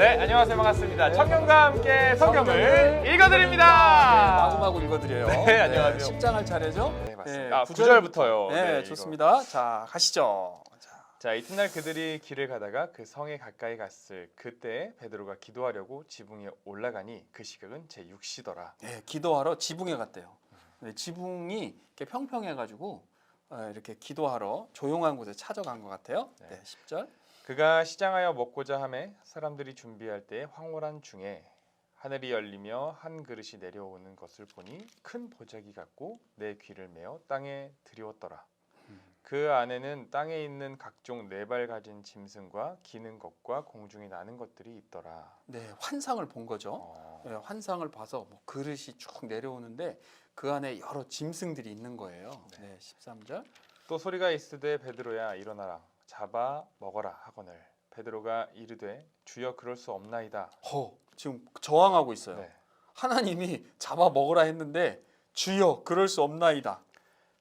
네, 안녕하세요. 반갑습니다. 청년과 함께 성경을 읽어드립니다. 마구마구 읽어드려요. 네, 안녕하세요. 10장할 차례죠? 네, 맞습니다. 아, 구절- 구절부터요. 네, 네, 이거. 좋습니다. 자, 가시죠. 자, 자, 이튿날 그들이 길을 가다가 그 성에 가까이 갔을 그때 베드로가 기도하려고 지붕에 올라가니 그 시각은 제 6시더라. 네, 기도하러 지붕에 갔대요. 네, 지붕이 이렇게 평평해가지고 어, 이렇게 기도하러 조용한 곳에 찾아간 것 같아요. 네. 네, 10절. 그가 시장하여 먹고자 하매 사람들이 준비할 때 황홀한 중에 하늘이 열리며 한 그릇이 내려오는 것을 보니 큰 보자기 같고 내 귀를 메어 땅에 들이웠더라. 음. 그 안에는 땅에 있는 각종 네 발 가진 짐승과 기는 것과 공중에 나는 것들이 있더라. 네, 환상을 본 거죠. 어, 네, 환상을 봐서 뭐 그릇이 쭉 내려오는데 그 안에 여러 짐승들이 있는 거예요. 네, 13절. 또 소리가 있으되 베드로야 일어나라 잡아 먹어라 하거늘 베드로가 이르되 주여 그럴 수 없나이다. 허, 지금 저항하고 있어요. 네. 하나님이 잡아 먹으라 했는데 주여 그럴 수 없나이다.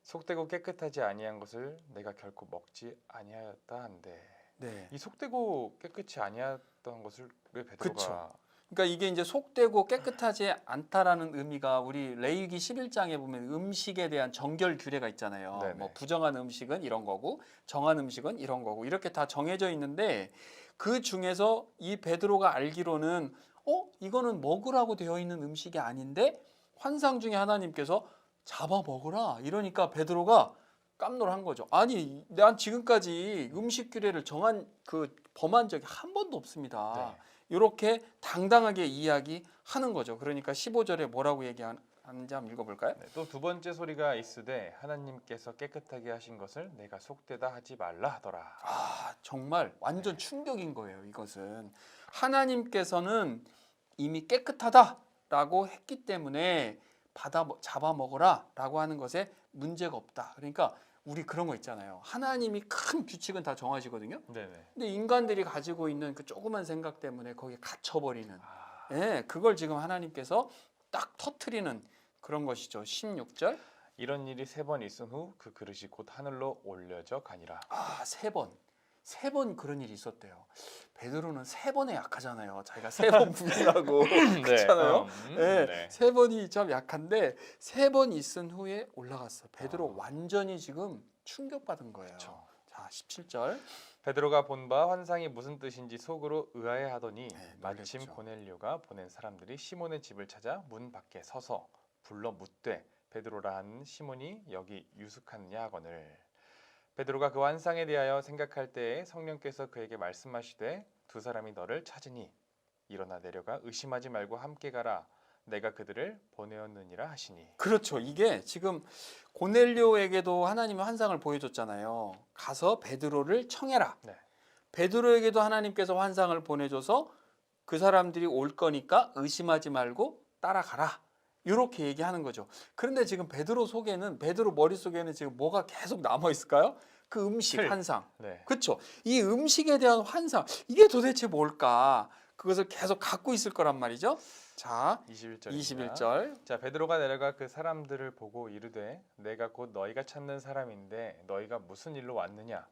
속되고 깨끗하지 아니한 것을 내가 결코 먹지 아니하였다 한데 네. 이 속되고 깨끗이 아니었던 것을 왜 베드로가 그쵸. 그러니까 이게 이제 속되고 깨끗하지 않다라는 의미가 우리 레위기 11장에 보면 음식에 대한 정결 규례가 있잖아요. 네네. 뭐 부정한 음식은 이런 거고 정한 음식은 이런 거고 이렇게 다 정해져 있는데 그 중에서 이 베드로가 알기로는 어 이거는 먹으라고 되어 있는 음식이 아닌데 환상 중에 하나님께서 잡아 먹으라 이러니까 베드로가 깜놀한 거죠. 아니 난 지금까지 음식 규례를 정한 그 범한 적이 한 번도 없습니다. 네. 이렇게 당당하게 이야기하는 거죠. 그러니까 15절에 뭐라고 얘기하는지 한번 읽어볼까요? 네, 또두 번째 소리가 있으되 하나님께서 깨끗하게 하신 것을 내가 속되다 하지 말라 하더라. 아 정말 완전 네. 충격인 거예요. 이것은 하나님께서는 이미 깨끗하다라고 했기 때문에 받아 먹- 잡아 먹어라라고 하는 것에 문제가 없다. 그러니까 우리 그런 거 있잖아요. 하나님이 큰 규칙은 다 정하시거든요. 네네. 근데 인간들이 가지고 있는 그 조그만 생각 때문에 거기에 갇혀버리는 아, 예, 그걸 지금 하나님께서 딱 터트리는 그런 것이죠. 16절. 이런 일이 세 번 있은 후 그 그릇이 곧 하늘로 올려져 가니라. 아, 세 번. 세 번 그런 일이 있었대요. 베드로는 세 번에 약하잖아요. 자기가 세 번 부인하고 그렇잖아요. 음, 예, 네. 세 번이 참 약한데 세 번 있은 후에 올라갔어. 베드로 완전히 지금 충격받은 거예요. 그쵸. 자, 17절. 베드로가 본 바 환상이 무슨 뜻인지 속으로 의아해하더니 네, 마침. 고넬료가 보낸 사람들이 시몬의 집을 찾아 문 밖에 서서 불러 묻되 베드로라 하는 시몬이 여기 유숙하느냐 하거늘 베드로가 그 환상에 대하여 생각할 때에 성령께서 그에게 말씀하시되 두 사람이 너를 찾으니 일어나 내려가 의심하지 말고 함께 가라 내가 그들을 보내었느니라 하시니 그렇죠. 이게 지금 고넬료에게도 하나님이 환상을 보여줬잖아요. 가서 베드로를 청해라. 네. 베드로에게도 하나님께서 환상을 보내줘서 그 사람들이 올 거니까 의심하지 말고 따라가라. 이렇게 얘기하는 거죠. 그런데 지금 베드로 속에는 베드로 머릿속에는 지금 뭐가 계속 남아 있을까요? 그 음식 틀. 환상. 네. 그렇죠. 이 음식에 대한 환상. 이게 도대체 뭘까? 그것을 계속 갖고 있을 거란 말이죠. 자, 21절 21절. 자 베드로가 내려가 그 사람들을 보고 이르되 내가 곧 너희가 찾는 사람인데 너희가 무슨 일로 왔느냐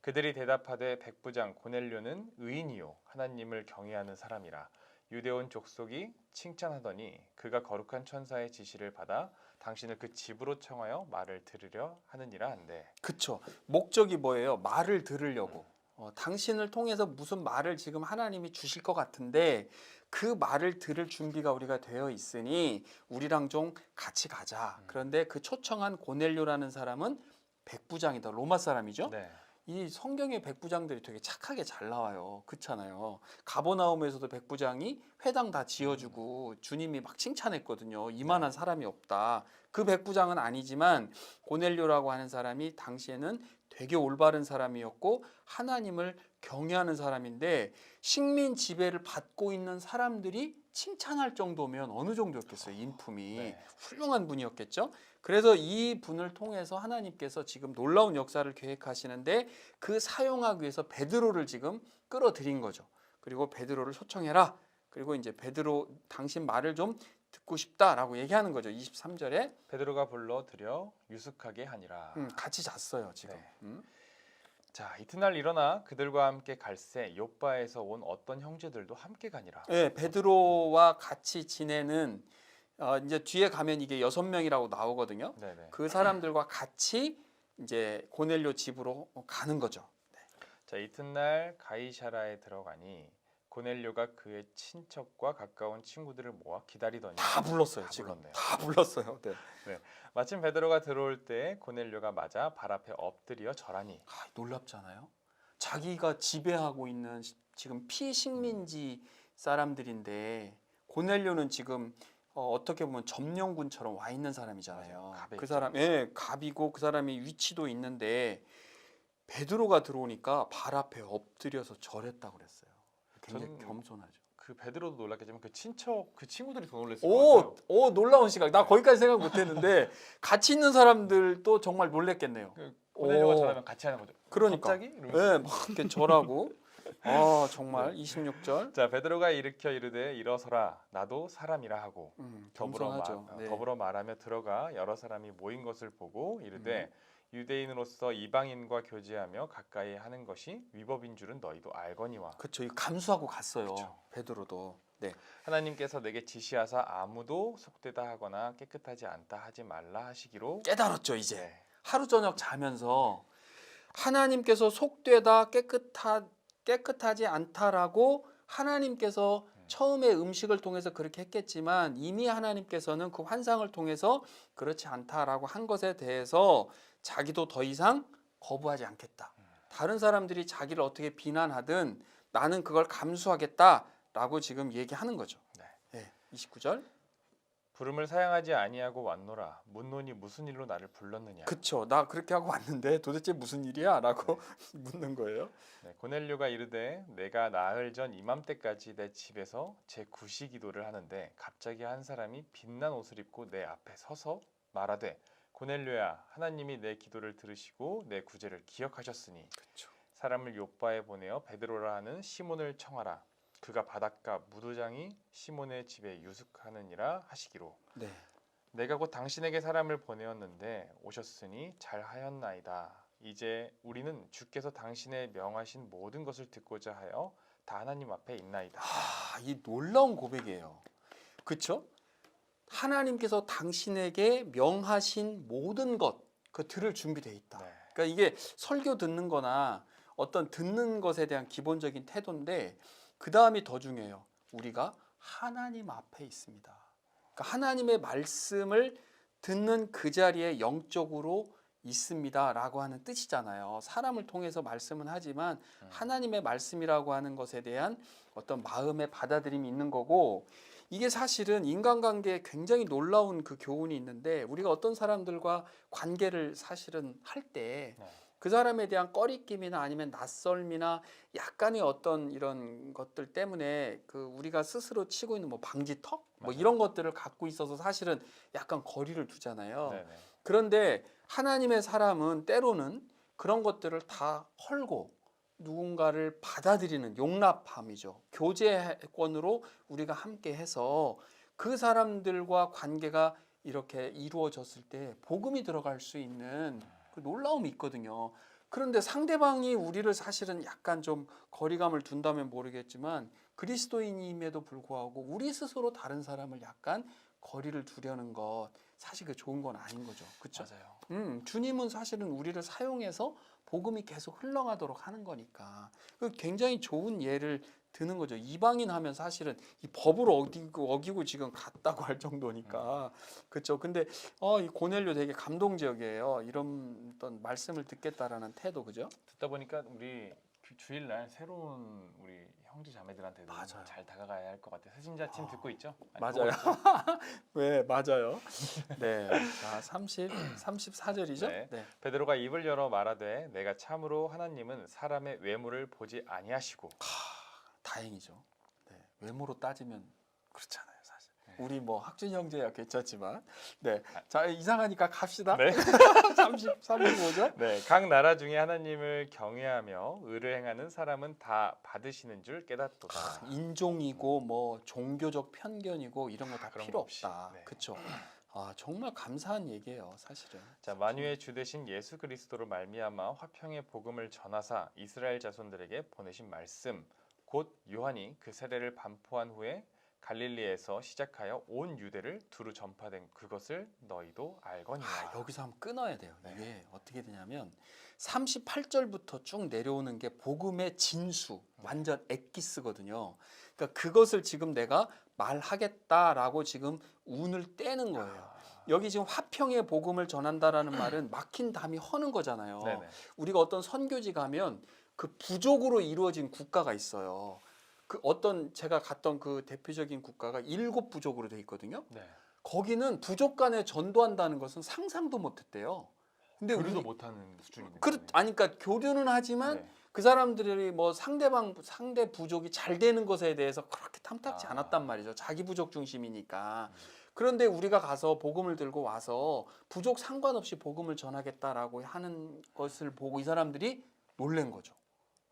그들이 대답하되 백부장 고넬료는 의인이요 하나님을 경외하는 사람이라 유대온 족속이 칭찬하더니 그가 거룩한 천사의 지시를 받아 당신을 그 집으로 청하여 말을 들으려 하느니라 한대 그쵸. 목적이 뭐예요? 말을 들으려고. 어, 당신을 통해서 무슨 말을 지금 하나님이 주실 것 같은데 그 말을 들을 준비가 우리가 되어 있으니 우리랑 좀 같이 가자. 그런데 그 초청한 고넬료라는 사람은 백부장이다. 로마 사람이죠. 네. 이 성경의 백부장들이 되게 착하게 잘 나와요. 그렇잖아요. 가버나움에서도 백부장이 회당 다 지어주고 주님이 막 칭찬했거든요. 이만한 사람이 없다. 그 백부장은 아니지만 고넬료라고 하는 사람이 당시에는 되게 올바른 사람이었고 하나님을 경외하는 사람인데 식민 지배를 받고 있는 사람들이 칭찬할 정도면 어느 정도였겠어요 인품이. 네. 훌륭한 분이었겠죠? 그래서 이 분을 통해서 하나님께서 지금 놀라운 역사를 계획하시는데 그 사용하기 위해서 베드로를 지금 끌어들인 거죠. 그리고 베드로를 초청해라. 그리고 이제 베드로 당신 말을 좀 듣고 싶다라고 얘기하는 거죠 23절에. 베드로가 불러 들여 유숙하게 하니라. 음, 같이 잤어요 지금. 네. 음. 자 이튿날 일어나 그들과 함께 갈새 요바에서 온 어떤 형제들도 함께 가니라. 예, 베드로와 같이 지내는 어, 이제 뒤에 가면 이게 여섯 명이라고 나오거든요. 네네. 그 사람들과 같이 이제 고넬료 집으로 가는 거죠. 자 이튿날 가이샤라에 들어가니 고넬료가 그의 친척과 가까운 친구들을 모아 기다리더니 다 불렀어요. 다 지금 불렀네요. 다 불렀어요. 네. 마침 베드로가 들어올 때 고넬료가 맞아 발 앞에 엎드려 절하니 아, 놀랍잖아요. 자기가 지배하고 있는 시- 지금 피식민지 사람들인데 고넬료는 지금 어, 어떻게 보면 점령군처럼 와 있는 사람이잖아요. 맞아요. 그. 사람, 예, 갑이고 그 사람이 위치도 있는데 베드로가 들어오니까 발 앞에 엎드려서 절했다고 그랬어요. 굉장히 저는 겸손하죠. 그 베드로도 놀랐겠지만 그 친척 그 친구들이 더 놀랐을 것 오, 같아요. 오 놀라운 시각. 나 거기까지 생각 못했는데 같이 있는 사람들도 정말 놀랬겠네요. 그 고넬료가 오. 절하면 같이 하는 거죠. 그러니까. 갑자기 이러면서. 예, 막 이렇게 절하고. 아 정말 26절. 자 베드로가 일으켜 이르되 일어서라 나도 사람이라 하고 음, 더불어, 말, 겸손하죠. 네. 더불어 말하며 들어가 여러 사람이 모인 것을 보고 이르되 음. 유대인으로서 이방인과 교제하며 가까이 하는 것이 위법인 줄은 너희도 알거니와 그렇죠. 이 감수하고 갔어요. 그쵸. 베드로도. 네. 하나님께서 내게 지시하사 아무도 속되다 하거나 깨끗하지 않다 하지 말라 하시기로 깨달았죠 이제. 네. 하루 저녁 자면서 하나님께서 속되다 깨끗하 깨끗하지 않다라고 하나님께서 음. 처음에 음식을 통해서 그렇게 했겠지만 이미 하나님께서는 그 환상을 통해서 그렇지 않다라고 한 것에 대해서 자기도 더 이상 거부하지 않겠다. 음. 다른 사람들이 자기를 어떻게 비난하든 나는 그걸 감수하겠다라고 지금 얘기하는 거죠. 네. 네. 29절. 부름을 사양하지 아니하고 왔노라 묻노니 무슨 일로 나를 불렀느냐 그쵸. 나 그렇게 하고 왔는데 도대체 무슨 일이야?라고 묻는 거예요. 네, 고넬료가 이르되 내가 나흘 전 이맘때까지 내 집에서 제 구시 기도를 하는데 갑자기 한 사람이 빛난 옷을 입고 내 앞에 서서 말하되 고넬료야 하나님이 내 기도를 들으시고 내 구제를 기억하셨으니 그렇죠. 사람을 요바에 보내어 베드로라 하는 시몬을 청하라 그가 바닷가 무도장이 시몬의 집에 유숙하느니라 하시기로 네. 내가 곧 당신에게 사람을 보내었는데 오셨으니 잘하였나이다. 이제 우리는 주께서 당신의 명하신 모든 것을 듣고자 하여 다 하나님 앞에 있나이다. 아, 이 놀라운 고백이에요. 그렇죠? 하나님께서 당신에게 명하신 모든 것, 그 들을 준비돼 있다. 네. 그러니까 이게 설교 듣는 거나 어떤 듣는 것에 대한 기본적인 태도인데 그 다음이 더 중요해요. 우리가 하나님 앞에 있습니다. 그러니까 하나님의 말씀을 듣는 그 자리에 영적으로 있습니다라고 하는 뜻이잖아요. 사람을 통해서 말씀은 하지만 음. 하나님의 말씀이라고 하는 것에 대한 어떤 마음의 받아들임이 있는 거고 이게 사실은 인간관계에 굉장히 놀라운 그 교훈이 있는데 우리가 어떤 사람들과 관계를 사실은 할때 네. 그 사람에 대한 꺼리낌이나 아니면 낯설미나 약간의 어떤 이런 것들 때문에 그 우리가 스스로 치고 있는 뭐 방지턱 뭐 맞아요. 이런 것들을 갖고 있어서 사실은 약간 거리를 두잖아요. 네네. 그런데 하나님의 사람은 때로는 그런 것들을 다 헐고 누군가를 받아들이는 용납함이죠. 교제권으로 우리가 함께 해서 그 사람들과 관계가 이렇게 이루어졌을 때 복음이 들어갈 수 있는 그 놀라움이 있거든요. 그런데 상대방이 우리를 사실은 약간 좀 거리감을 둔다면 모르겠지만 그리스도인임에도 불구하고 우리 스스로 다른 사람을 약간 거리를 두려는 것 사실 그 좋은 건 아닌 거죠. 그렇죠? 맞아요. 음, 주님은 사실은 우리를 사용해서 복음이 계속 흘러가도록 하는 거니까 그 굉장히 좋은 예를 드는 거죠. 이방인 하면 사실은 이 법을 어기고 어기고 지금 갔다고 할 정도니까 그렇죠. 근데 어, 이 고넬료 되게 감동적이에요. 이런 어떤 말씀을 듣겠다라는 태도 그죠? 듣다 보니까 우리 주- 주일날 새로운 우리 형제 자매들한테도 맞아요. 잘 다가가야 할 것 같아요. 세진자 팀 아, 듣고 있죠? 아니, 맞아요. 있죠? 네, 맞아요. 네. 자, 30 34절이죠? 네. 네. 베드로가 입을 열어 말하되 내가 참으로 하나님은 사람의 외모를 보지 아니하시고 다행이죠. 네, 외모로 따지면 그렇잖아요, 사실. 네. 우리 뭐 학준 형제야 괜찮지만, 네, 자 이상하니까 갑시다. 네. 30, 35죠? 네, 각 나라 중에 하나님을 경외하며 의를 행하는 사람은 다 받으시는 줄 깨닫도다. 인종이고 뭐 종교적 편견이고 이런 거 다 그런 필요 거 없이. 없다. 네. 그렇죠. 아 정말 감사한 얘기예요, 사실은. 자 만유의 주 되신 예수 그리스도로 말미암아 화평의 복음을 전하사 이스라엘 자손들에게 보내신 말씀 곧 요한이 그 세례를 반포한 후에 갈릴리에서 시작하여 온 유대를 두루 전파된 그것을 너희도 알거니와 아, 여기서 한번 끊어야 돼요. 네. 이게 어떻게 되냐면 38절부터 쭉 내려오는 게 복음의 진수, 완전 엑기스거든요. 그러니까 그것을 지금 내가 말하겠다라고 지금 운을 떼는 거예요. 여기 지금 화평의 복음을 전한다라는 말은 막힌 담이 허는 거잖아요. 네네. 우리가 어떤 선교지 가면 그 부족으로 이루어진 국가가 있어요. 그 어떤 제가 갔던 그 대표적인 국가가 일곱 부족으로 돼 있거든요. 네. 거기는 부족 간에 전도한다는 것은 상상도 못했대요. 근데 교류도 우리- 못하는 수준이네요. 그렇 아니 그러니까 교류는 하지만 네. 그 사람들이 뭐 상대방 상대 부족이 잘 되는 것에 대해서 그렇게 탐탁지 아. 않았단 말이죠. 자기 부족 중심이니까. 그런데 우리가 가서 복음을 들고 와서 부족 상관없이 복음을 전하겠다라고 하는 것을 보고 이 사람들이 놀란 거죠.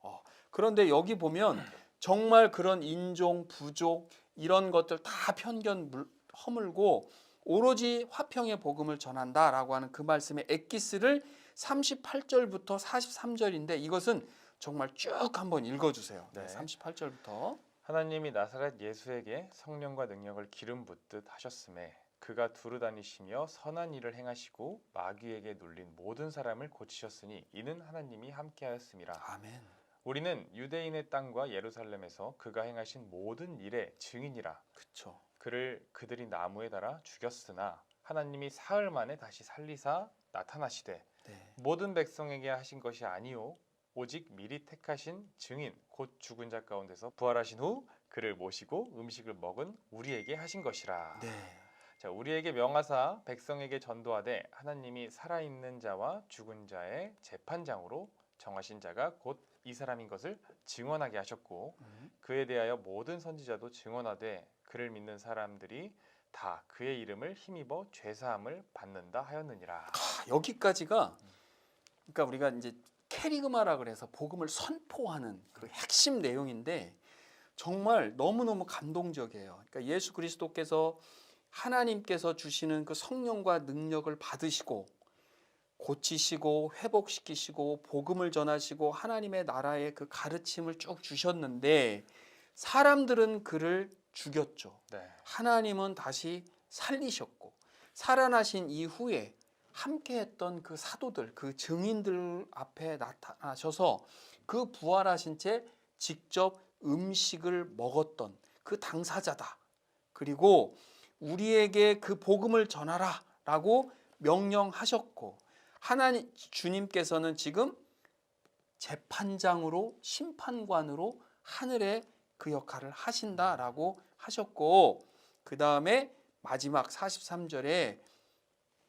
어, 그런데 여기 보면 정말 그런 인종, 부족 이런 것들 다 편견 물, 허물고 오로지 화평의 복음을 전한다라고 하는 그 말씀의 엑기스를 38절부터 43절인데 이것은 정말 쭉 한번 읽어주세요. 네, 네. 38절부터 하나님이 나사렛 예수에게 성령과 능력을 기름 붓듯 하셨음에 그가 두루 다니시며 선한 일을 행하시고 마귀에게 눌린 모든 사람을 고치셨으니 이는 하나님이 함께하였음이라. 아멘. 우리는 유대인의 땅과 예루살렘에서 그가 행하신 모든 일의 증인이라. 그쵸. 그를 그들이 나무에 달아 죽였으나 하나님이 사흘 만에 다시 살리사 나타나시되 네. 모든 백성에게 하신 것이 아니요 오직 미리 택하신 증인 곧 죽은 자 가운데서 부활하신 후 그를 모시고 음식을 먹은 우리에게 하신 것이라. 네. 자, 우리에게 명하사 백성에게 전도하되 하나님이 살아있는 자와 죽은 자의 재판장으로 정하신 자가 곧 이 사람인 것을 증언하게 하셨고 음. 그에 대하여 모든 선지자도 증언하되 그를 믿는 사람들이 다 그의 이름을 힘입어 죄 사함을 받는다 하였느니라. 아, 여기까지가 그러니까 우리가 이제 캐리그마라 그래서 복음을 선포하는 그 핵심 내용인데 정말 너무너무 감동적이에요. 그러니까 예수 그리스도께서 하나님께서 주시는 그 성령과 능력을 받으시고 고치시고 회복시키시고 복음을 전하시고 하나님의 나라의 그 가르침을 쭉 주셨는데 사람들은 그를 죽였죠. 네. 하나님은 다시 살리셨고 살아나신 이후에 함께했던 그 사도들, 그 증인들 앞에 나타나셔서 그 부활하신 채 직접 음식을 먹었던 그 당사자다. 그리고 우리에게 그 복음을 전하라라고 명령하셨고 하나님 주님께서는 지금 재판장으로 심판관으로 하늘에 그 역할을 하신다라고 하셨고 그 다음에 마지막 43절에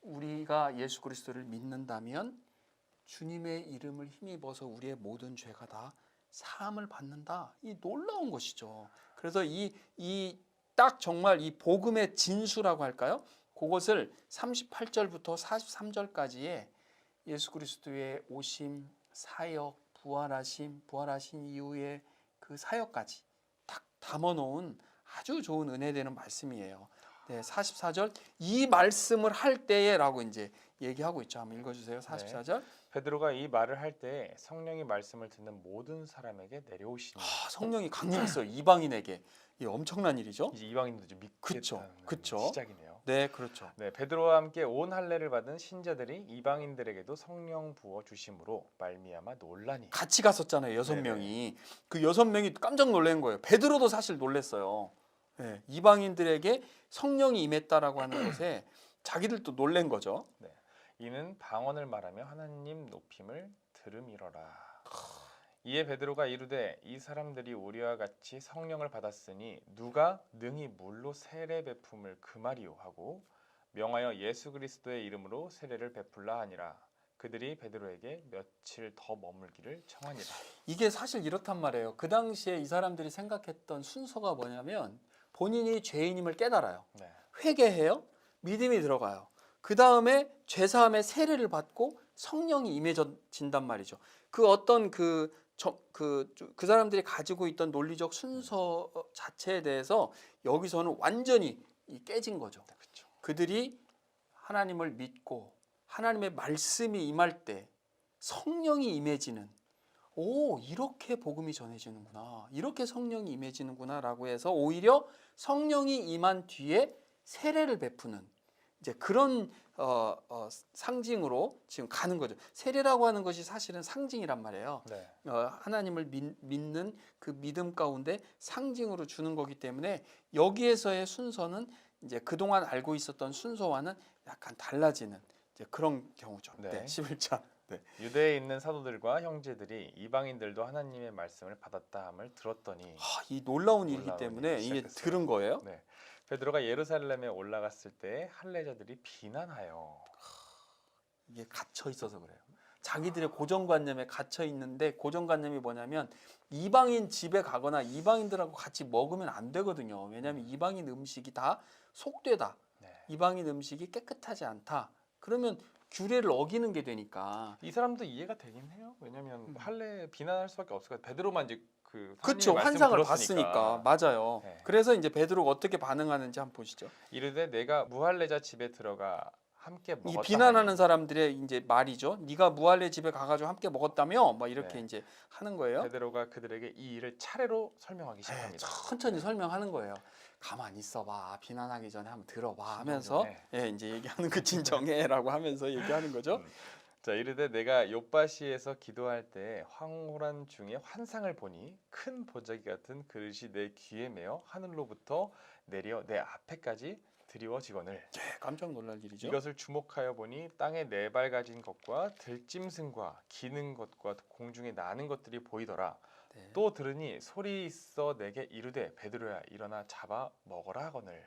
우리가 예수 그리스도를 믿는다면 주님의 이름을 힘입어서 우리의 모든 죄가 다 사함을 받는다. 이 놀라운 것이죠. 그래서 이 이 딱 정말 이 복음의 진수라고 할까요? 그것을 38절부터 43절까지의 예수 그리스도의 오심, 사역, 부활하심, 부활하신 이후의 그 사역까지 딱 담아 놓은 아주 좋은 은혜 되는 말씀이에요. 네, 44절 이 말씀을 할 때에라고 이제 얘기하고 있죠. 한번 읽어 주세요. 44절. 베드로가 이 말을 할때 성령이 말씀을 듣는 모든 사람에게 내려오시니 아, 성령이 강림했어요. 이방인에게 이 엄청난 일이죠. 이제 이방인도 그쵸, 믿겠다는 그쵸. 시작이네요. 네, 그렇죠. 네, 베드로와 함께 온 할례를 받은 신자들이 이방인들에게도 성령 부어 주심으로 말미암아 논란이. 같이 갔었잖아요. 여섯 네네. 명이 그 여섯 명이 깜짝 놀란 거예요. 베드로도 사실 놀랐어요. 네, 이방인들에게 성령이 임했다라고 하는 것에 자기들도 놀란 거죠. 이는 방언을 말하며 하나님 높임을 들음이러라. 이에 베드로가 이르되 이 사람들이 우리와 같이 성령을 받았으니 누가 능히 물로 세례 베품을 금하리요 하고 명하여 예수 그리스도의 이름으로 세례를 베풀라 하니라. 그들이 베드로에게 며칠 더 머물기를 청하니라. 이게 사실 이렇단 말이에요. 그 당시에 이 사람들이 생각했던 순서가 뭐냐면 본인이 죄인임을 깨달아요. 네. 회개해요. 믿음이 들어가요. 그 다음에 죄사함의 세례를 받고 성령이 임해진단 말이죠. 그 어떤 그, 저, 그, 그 사람들이 가지고 있던 논리적 순서 자체에 대해서 여기서는 완전히 이 깨진 거죠. 그렇죠. 그들이 하나님을 믿고 하나님의 말씀이 임할 때 성령이 임해지는 오 이렇게 복음이 전해지는구나 이렇게 성령이 임해지는구나라고 해서 오히려 성령이 임한 뒤에 세례를 베푸는 이제 그런 어, 어, 상징으로 지금 가는 거죠. 세례라고 하는 것이 사실은 상징이란 말이에요. 네. 어, 하나님을 믿, 믿는 그 믿음 가운데 상징으로 주는 거기 때문에 여기에서의 순서는 이제 그동안 알고 있었던 순서와는 약간 달라지는 이제 그런 경우죠. 네. 네. 11장. 네. 유대에 있는 사도들과 형제들이 이방인들도 하나님의 말씀을 받았다 함을 들었더니 하, 이 놀라운 일이기 놀라운 때문에 일이 이게. 들은 거예요. 네. 베드로가 예루살렘에 올라갔을 때 할례자들이 비난하여 이게 갇혀 있어서 그래요. 자기들의 고정관념에 갇혀 있는데 고정관념이 뭐냐면 이방인 집에 가거나 이방인들하고 같이 먹으면 안 되거든요. 왜냐하면 이방인 음식이 다 속되다. 네. 이방인 음식이 깨끗하지 않다. 그러면 규례를 어기는 게 되니까. 이 사람도 이해가 되긴 해요. 왜냐하면 음. 할례 비난할 수밖에 없을 것 같아요. 베드로만 이제 그 말씀을 환상을. 봤으니까 맞아요. 네. 그래서 이제 베드로가 어떻게 반응하는지 한번 보시죠. 이르되 내가 무할례자 집에 들어가 함께 먹었다. 이 비난하는 사람들의 이제 말이죠. 네가 무할레 집에 가가지고 함께 먹었다며, 막 이렇게 네. 이제 하는 거예요. 베드로가 그들에게 이 일을 차례로 설명하기 네, 시작합니다. 천천히 설명하는 거예요. 가만히 있어봐. 비난하기 전에 한번 들어봐 하면서. 예, 이제 얘기하는 그 진정해라고 하면서 얘기하는 거죠. 음. 자 이르되 내가 요바시에서 기도할 때 황홀한 중에 환상을 보니 큰 보자기 같은 그릇이 내 귀에 매어 하늘로부터 내려 내 앞에까지 드리워지거늘 예, 깜짝 놀랄 일이죠. 이것을 주목하여 보니 땅에 네 발 가진 것과 들짐승과 기는 것과 공중에 나는 것들이 보이더라 네. 또 들으니 소리 있어 내게 이르되 베드로야 일어나 잡아 먹어라 하거늘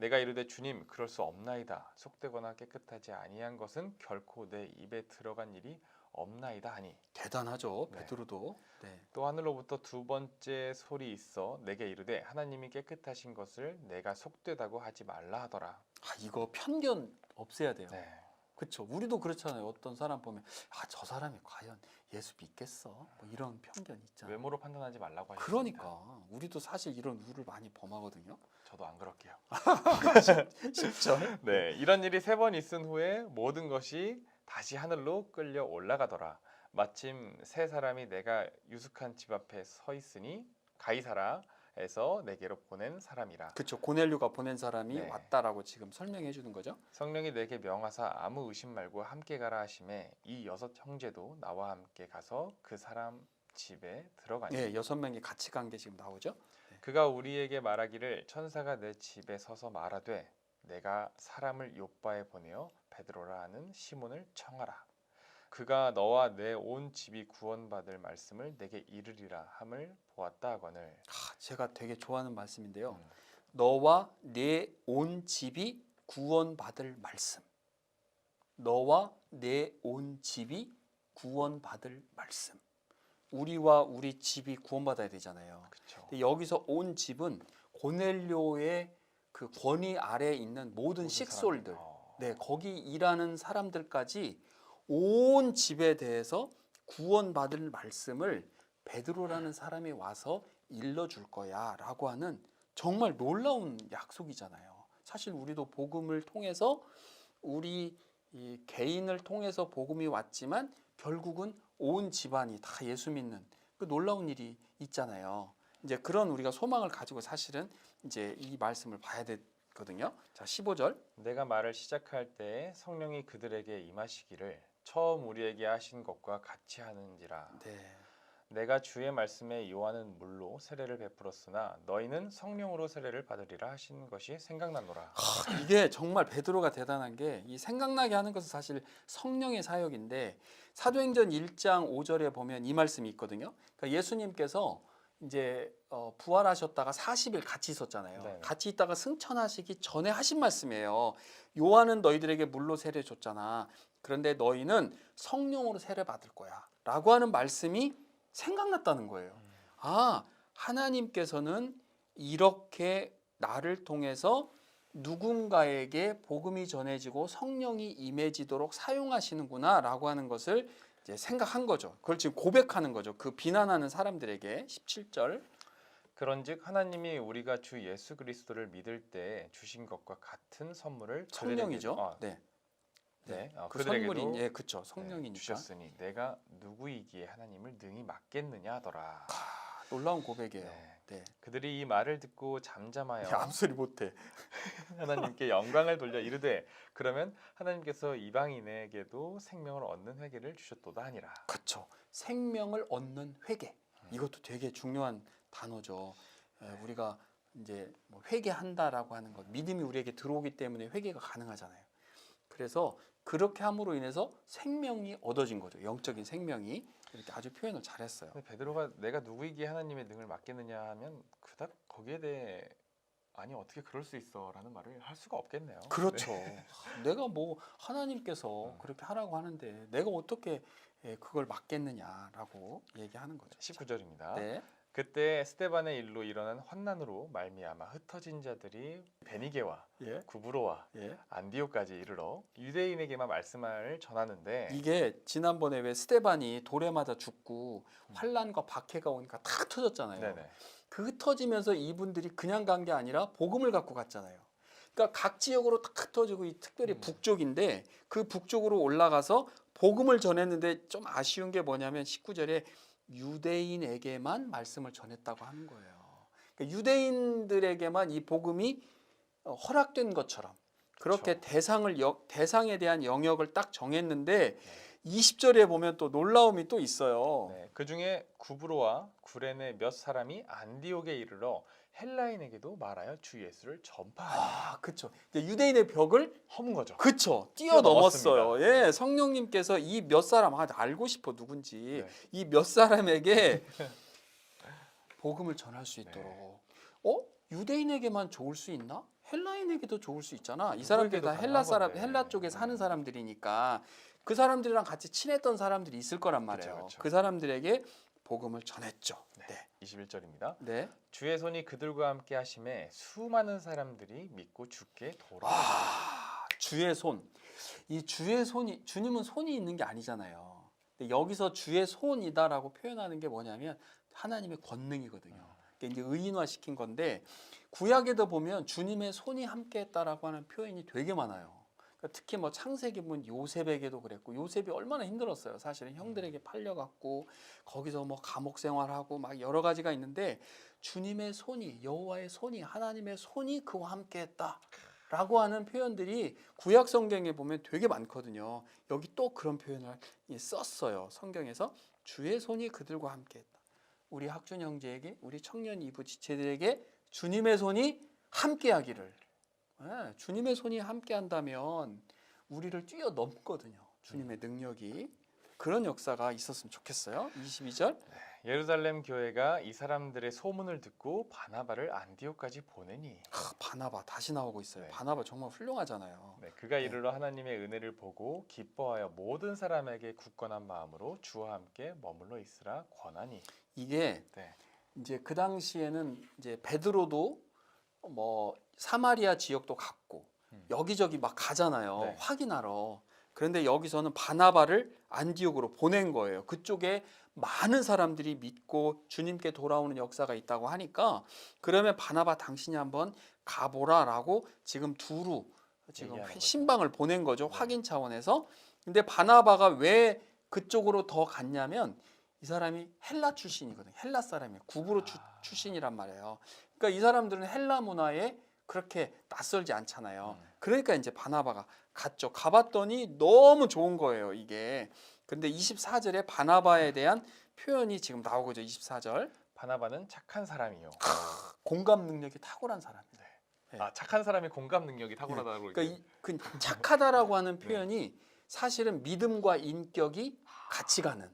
내가 이르되 주님 그럴 수 없나이다 속되거나 깨끗하지 아니한 것은 결코 내 입에 들어간 일이 없나이다 하니 대단하죠. 네. 베드로도. 네. 또 하늘로부터 두 번째 소리 있어 내게 이르되 하나님이 깨끗하신 것을 내가 속되다고 하지 말라 하더라 아, 이거 편견 없애야 돼요. 네. 그렇죠. 우리도 그렇잖아요. 어떤 사람 보면 아, 저 사람이 과연 예수 믿겠어? 뭐 이런 편견 있잖아요. 외모로 판단하지 말라고 하셨습니다 그러니까 우리도 사실 이런 우를 많이 범하거든요. 저도 안 그럴게요 10절. 네, 이런 일이 세 번 있은 후에 모든 것이 다시 하늘로 끌려 올라가더라. 마침 세 사람이 내가 유숙한 집 앞에 서 있으니 가이사라 에서 내게로 보낸 사람이라. 그렇죠. 고넬류가 보낸 사람이 네. 왔다라고 지금 설명해 주는 거죠. 성령이 내게 명하사 아무 의심 말고 함께 가라 하심에 이 여섯 형제도 나와 함께 가서 그 사람 집에 들어가니 네, 여섯 명이 같이 간 게 지금 나오죠. 그가 우리에게 말하기를 천사가 내 집에 서서 말하되 내가 사람을 요바에 보내어 베드로라 하는 시몬을 청하라. 그가 너와 내 온 집이 구원받을 말씀을 내게 이르리라 함을 보았다 하거늘. 아, 제가 되게 좋아하는 말씀인데요. 음. 너와 내 온 집이 구원받을 말씀. 너와 내 온 집이 구원받을 말씀. 우리와 우리 집이 구원받아야 되잖아요. 여기서 온 집은 고넬료의 그 권위 아래에 있는 모든 식솔들, 어. 네 거기 일하는 사람들까지 온 집에 대해서 구원받을 말씀을 베드로라는 사람이 와서 일러줄 거야 라고 하는 정말 놀라운 약속이잖아요. 사실 우리도 복음을 통해서 우리 이 개인을 통해서 복음이 왔지만 결국은 온 집안이 다 예수 믿는 그 놀라운 일이 있잖아요. 이제 그런 우리가 소망을 가지고 사실은 이제 이 말씀을 봐야 되거든요. 자, 15절. 내가 말을 시작할 때 성령이 그들에게 임하시기를 처음 우리에게 하신 것과 같이 하는지라. 네. 내가 주의 말씀에 요한은 물로 세례를 베풀었으나 너희는 성령으로 세례를 받으리라 하신 것이 생각나노라. 이게 정말 베드로가 대단한 게 이 생각나게 하는 것은 사실 성령의 사역인데 사도행전 1장 5절에 보면 이 말씀이 있거든요. 그러니까 예수님께서 이제 어, 부활하셨다가 40일 같이 있었잖아요. 네. 같이 있다가 승천하시기 전에 하신 말씀이에요. 요한은 너희들에게 물로 세례 줬잖아. 그런데 너희는 성령으로 세례 받을 거야 라고 하는 말씀이 생각났다는 거예요. 아, 하나님께서는 이렇게 나를 통해서 누군가에게 복음이 전해지고 성령이 임해지도록 사용하시는구나 라고 하는 것을 이제 생각한 거죠. 그걸 지금 고백하는 거죠. 그 비난하는 사람들에게 17절. 그런즉 하나님이 우리가 주 예수 그리스도를 믿을 때 주신 것과 같은 선물을 그들에게- 성령이죠. 어, 네. 때 어, 그 선물이 예, 그쵸. 네, 성령이니까. 주셨으니 내가 누구이기에 하나님을 능히 맡겠느냐 하더라. 아, 놀라운 고백이에요. 네. 네. 그들이 이 말을 듣고 잠잠하여 야, 아무 소리 못해. 하나님께 영광을 돌려 이르되 그러면 하나님께서 이방인에게도 생명을 얻는 회개를 주셨도다 하니라. 그렇죠. 생명을 얻는 회개. 이것도 되게 중요한 단어죠. 에, 네. 우리가 이제 뭐 회개한다라고 하는 것, 믿음이 우리에게 들어오기 때문에 회개가 가능하잖아요. 그래서 그렇게 함으로 인해서 생명이 얻어진 거죠. 영적인 생명이 이렇게 아주 표현을 잘했어요. 근데 베드로가 내가 누구이기에 하나님의 능을 맡겠느냐 하면 그닥 거기에 대해 아니 어떻게 그럴 수 있어라는 말을 할 수가 없겠네요. 그렇죠. 네. 내가 뭐 하나님께서 음. 그렇게 하라고 하는데 내가 어떻게 예, 그걸 맡겠느냐라고 얘기하는 거죠. 19절입니다. 네. 그때 스테반의 일로 일어난 환난으로 말미암아 흩어진 자들이 베니게와 예. 구브로와 예. 안디오까지 이르러 유대인에게만 말씀을 전하는데 이게 지난번에 왜 스테반이 돌에 맞아 죽고 음. 환란과 박해가 오니까 다 터졌잖아요. 네네 그 흩어지면서 이분들이 그냥 간 게 아니라 복음을 갖고 갔잖아요. 그러니까 각 지역으로 다 흩어지고 이 특별히 음. 북쪽인데 그 북쪽으로 올라가서 복음을 전했는데 좀 아쉬운 게 뭐냐면 19절에 유대인에게만 말씀을 전했다고 하는 거예요. 그러니까 유대인들에게만 이 복음이 어, 허락된 것처럼 그렇게 그렇죠. 대상을 여- 대상에 대한 영역을 딱 정했는데 네. 20절에 보면 또 놀라움이 또 있어요. 네, 그 중에 구브로와 구레네 몇 사람이 안디옥에 이르러 헬라인에게도 말하여 주 예수를 전파하니 아, 그렇죠. 유대인의 벽을 허문 거죠. 그쵸 뛰어넘었어요. 뛰어넘었습니다. 예, 성령님께서 이 몇 사람 아 알고 싶어 누군지 네. 이 몇 사람에게 복음을 전할 수 네. 있도록. 어? 유대인에게만 좋을 수 있나? 헬라인에게도 좋을 수 있잖아. 이 사람들이 다 누구에게도 헬라 사람, 가능한 건데. 헬라 쪽에 사는 음. 사람들이니까 그 사람들이랑 같이 친했던 사람들이 있을 거란 말이에요. 그쵸, 그쵸. 그 사람들에게 복음을 전했죠. 네. 네. 21절입니다. 네. 주의 손이 그들과 함께 하심에 수많은 사람들이 믿고 죽게 돌아. 아, 주의 손. 이 주의 손이 주님은 손이 있는 게 아니잖아요. 근데 여기서 주의 손이다라고 표현하는 게 뭐냐면 하나님의 권능이거든요. 그러니까 이제 의인화 시킨 건데 구약에도 보면 주님의 손이 함께했다라고 하는 표현이 되게 많아요. 그러니까 특히 뭐 창세기 보면 요셉에게도 그랬고 요셉이 얼마나 힘들었어요. 사실은 형들에게 팔려갔고 거기서 뭐 감옥 생활하고 막 여러 가지가 있는데 주님의 손이 여호와의 손이 하나님의 손이 그와 함께했다. 라고 하는 표현들이 구약 성경에 보면 되게 많거든요. 여기 또 그런 표현을 예, 썼어요. 성경에서 주의 손이 그들과 함께했다. 우리 학준 형제에게, 우리 청년 이부 지체들에게 주님의 손이 함께하기를. 예, 주님의 손이 함께 한다면 우리를 뛰어넘거든요. 주님의 능력이 그런 역사가 있었으면 좋겠어요. 22절. 예루살렘 교회가 이 사람들의 소문을 듣고 바나바를 안디옥까지 보내니 아, 바나바 다시 나오고 있어요. 네. 바나바 정말 훌륭하잖아요. 네, 그가 이르러 하나님의 은혜를 보고 기뻐하여 모든 사람에게 굳건한 마음으로 주와 함께 머물러 있으라 권하니. 이게 네. 이제 그 당시에는 이제 베드로도 뭐 사마리아 지역도 갔고 음. 여기저기 막 가잖아요. 네. 확인하러. 그런데 여기서는 바나바를 안디옥으로 보낸 거예요. 그쪽에 많은 사람들이 믿고 주님께 돌아오는 역사가 있다고 하니까 그러면 바나바 당신이 한번 가보라라고 지금 두루 지금 얘기하는 거죠. 신방을 보낸 거죠. 네. 확인 차원에서. 근데 바나바가 왜 그쪽으로 더 갔냐면 이 사람이 헬라 출신이거든요. 헬라 사람이에요. 구브로 주- 아. 출신이란 말이에요. 그러니까 이 사람들은 헬라 문화에 그렇게 낯설지 않잖아요. 음. 그러니까 이제 바나바가 갔죠. 가봤더니 너무 좋은 거예요, 이게. 근데 24절에 바나바에 대한 표현이 지금 나오고 있죠. 24절. 바나바는 착한 사람이요. 공감 능력이 탁월한 사람. 네. 아 착한 사람이 공감 능력이 탁월하다고 그러니까. 이, 그 착하다라고 하는 네. 표현이 사실은 믿음과 인격이 같이 가는.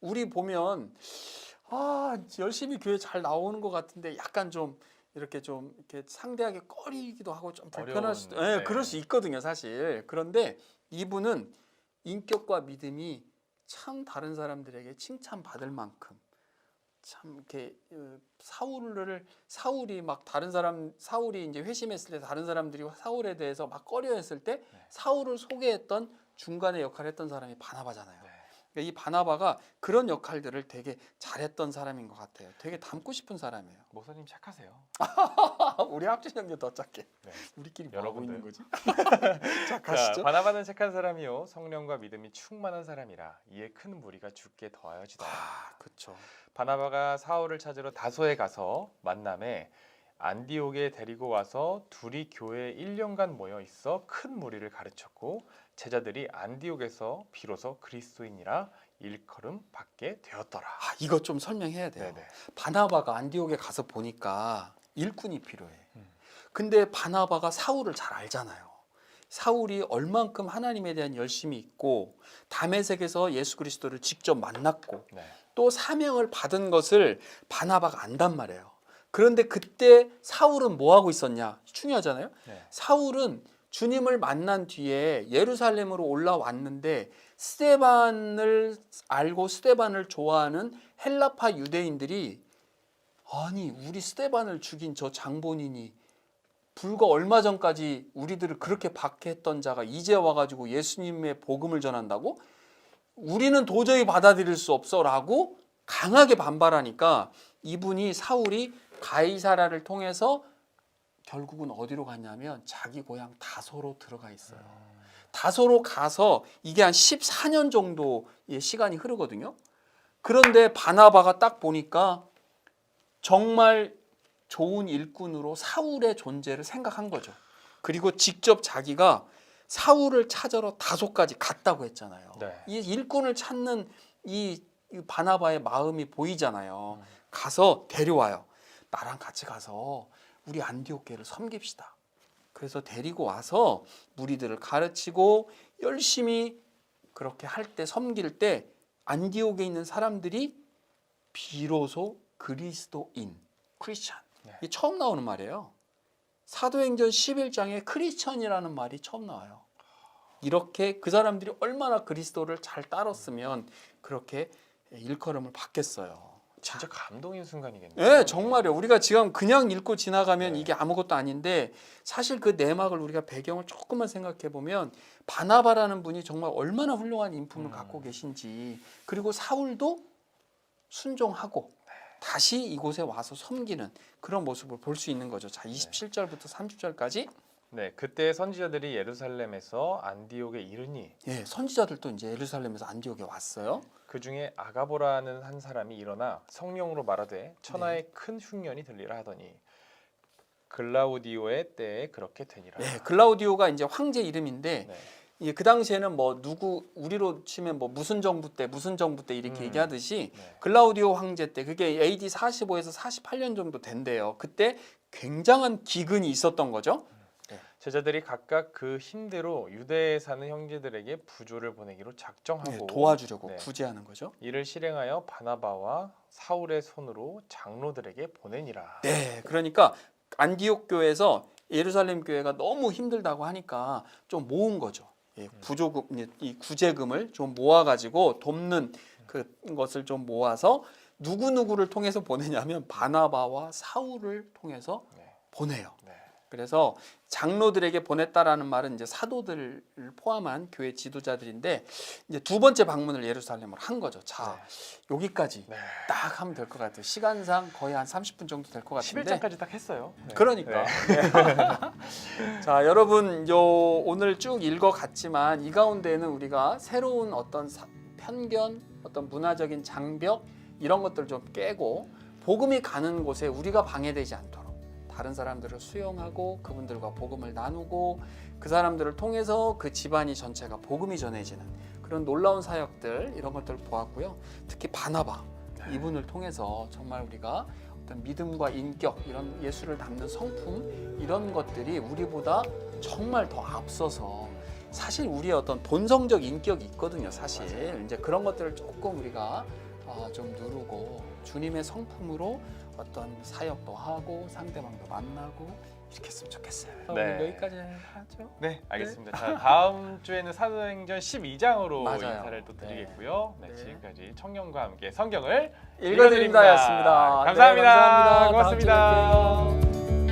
우리 보면 아 열심히 교회 잘 나오는 것 같은데 약간 좀 이렇게 좀 이렇게 상대하기 꺼리기도 하고 좀 불편할 어려운, 수도, 예, 네. 그럴 수 있거든요, 사실. 그런데 이분은 인격과 믿음이 참 다른 사람들에게 칭찬받을 만큼 참 이렇게 어, 사울을 사울이 막 다른 사람 사울이 이제 회심했을 때 다른 사람들이 사울에 대해서 막 꺼려했을 때 네. 사울을 소개했던 중간의 역할을 했던 사람이 바나바잖아요. 네. 그러니까 이 바나바가 그런 역할들을 되게 잘했던 사람인 것 같아요. 되게 닮고 싶은 사람이에요. 목사님 착하세요. 우리 합진 형제 더 작게. 네. 우리끼리 뭐 하고. 있는 거지? 자, 자, 가시죠. 바나바는 착한 사람이요 성령과 믿음이 충만한 사람이라 이에 큰 무리가 죽게 더하여지더라. 아, 그렇죠. 바나바가 사울을 찾으러 다소에 가서 만남에 안디옥에 데리고 와서 둘이 교회에 1년간 모여 있어 큰 무리를 가르쳤고 제자들이 안디옥에서 비로소 그리스도인이라 일컬음 받게 되었더라. 아, 이거 좀 설명해야 돼요. 네네. 바나바가 안디옥에 가서 보니까 일꾼이 필요해. 음. 근데 바나바가 사울을 잘 알잖아요. 사울이 얼만큼 하나님에 대한 열심이 있고 담에색에서 예수 그리스도를 직접 만났고 네. 또 사명을 받은 것을 바나바가 안단 말이에요. 그런데 그때 사울은 뭐 하고 있었냐? 중요하잖아요. 네. 사울은 주님을 만난 뒤에 예루살렘으로 올라왔는데 스테반을 알고 스테반을 좋아하는 헬라파 유대인들이 아니 우리 스테반을 죽인 저 장본인이 불과 얼마 전까지 우리들을 그렇게 박해했던 자가 이제 와가지고 예수님의 복음을 전한다고 우리는 도저히 받아들일 수 없어라고 강하게 반발하니까 이분이 사울이 가이사라를 통해서 결국은 어디로 갔냐면 자기 고향 다소로 들어가 있어요. 다소로 가서 이게 한 14년 정도의 시간이 흐르거든요. 그런데 바나바가 딱 보니까 정말 좋은 일꾼으로 사울의 존재를 생각한 거죠. 그리고 직접 자기가 사울을 찾으러 다소까지 갔다고 했잖아요. 네. 이 일꾼을 찾는 이, 이 바나바의 마음이 보이잖아요. 음. 가서 데려와요. 나랑 같이 가서 우리 안디옥교를 섬깁시다. 그래서 데리고 와서 무리들을 가르치고 열심히 그렇게 할 때 섬길 때 안디옥에 있는 사람들이 비로소 그리스도인 크리스찬 네. 이게 처음 나오는 말이에요. 사도행전 11장에 크리스천이라는 말이 처음 나와요. 이렇게 그 사람들이 얼마나 그리스도를 잘 따랐으면 그렇게 일컬음을 받겠어요. 진짜 감동인 순간이겠네요. 예, 정말요. 우리가 지금 그냥 읽고 지나가면 네. 이게 아무것도 아닌데 사실 그 내막을 우리가 배경을 조금만 생각해 보면 바나바라는 분이 정말 얼마나 훌륭한 인품을 음. 갖고 계신지 그리고 사울도 순종하고 다시 이곳에 와서 섬기는 그런 모습을 볼 수 있는 거죠. 자, 27절부터 30절까지 네, 그때 선지자들이 예루살렘에서 안디옥에 이르니 예, 선지자들도 이제 예루살렘에서 안디옥에 왔어요. 그 중에 아가보라는 한 사람이 일어나 성령으로 말하되 천하에 네. 큰 흉년이 들리라 하더니 글라우디오의 때에 그렇게 되니라. 예, 글라우디오가 이제 황제 이름인데 네. 예, 그 당시에는 뭐 누구 우리로 치면 뭐 무슨 정부 때 무슨 정부 때 이렇게 음. 얘기하듯이 네. 글라우디오 황제 때 그게 AD 45에서 48년 정도 된대요. 그때 굉장한 기근이 있었던 거죠. 제자들이 각각 그 힘대로 유대에 사는 형제들에게 부조를 보내기로 작정하고 예, 도와주려고 네. 구제하는 거죠. 이를 실행하여 바나바와 사울의 손으로 장로들에게 보내니라. 네, 그러니까 안디옥 교회에서 예루살렘 교회가 너무 힘들다고 하니까 좀 모은 거죠. 예, 부조금 이 구제금을 좀 모아 가지고 돕는 그 것을 좀 모아서 누구 누구를 통해서 보내냐면 바나바와 사울을 통해서 네. 보내요. 네. 그래서 장로들에게 보냈다라는 말은 이제 사도들을 포함한 교회 지도자들인데 이제 두 번째 방문을 예루살렘으로 한 거죠. 자 여기까지 네. 딱 하면 될 것 같아요. 시간상 거의 한 30분 정도 될 것 같은데. 11장까지 딱 했어요. 네. 그러니까. 네. 자, 여러분 요 오늘 쭉 읽어 갔지만 이 가운데에는 우리가 새로운 어떤 사- 편견, 어떤 문화적인 장벽 이런 것들을 좀 깨고 복음이 가는 곳에 우리가 방해되지 않도록 다른 사람들을 수용하고 그분들과 복음을 나누고 그 사람들을 통해서 그 집안이 전체가 복음이 전해지는 그런 놀라운 사역들 이런 것들을 보았고요. 특히 바나바 이분을 통해서 정말 우리가 어떤 믿음과 인격 이런 예수를 담는 성품 이런 것들이 우리보다 정말 더 앞서서 사실 우리의 어떤 본성적 인격이 있거든요. 사실 이제 그런 것들을 조금 우리가 어, 좀 누르고 주님의 성품으로 어떤 사역도 하고 상대방도 만나고 이렇게 했으면 좋겠어요. 네. 오늘 여기까지 하죠. 네, 알겠습니다. 자, 다음 주에는 사도행전 12장으로 맞아요. 인사를 또 네. 드리겠고요. 네, 네. 지금까지 청년과 함께 성경을 읽어드립니다였습니다. 감사합니다. 네, 감사합니다. 고맙습니다.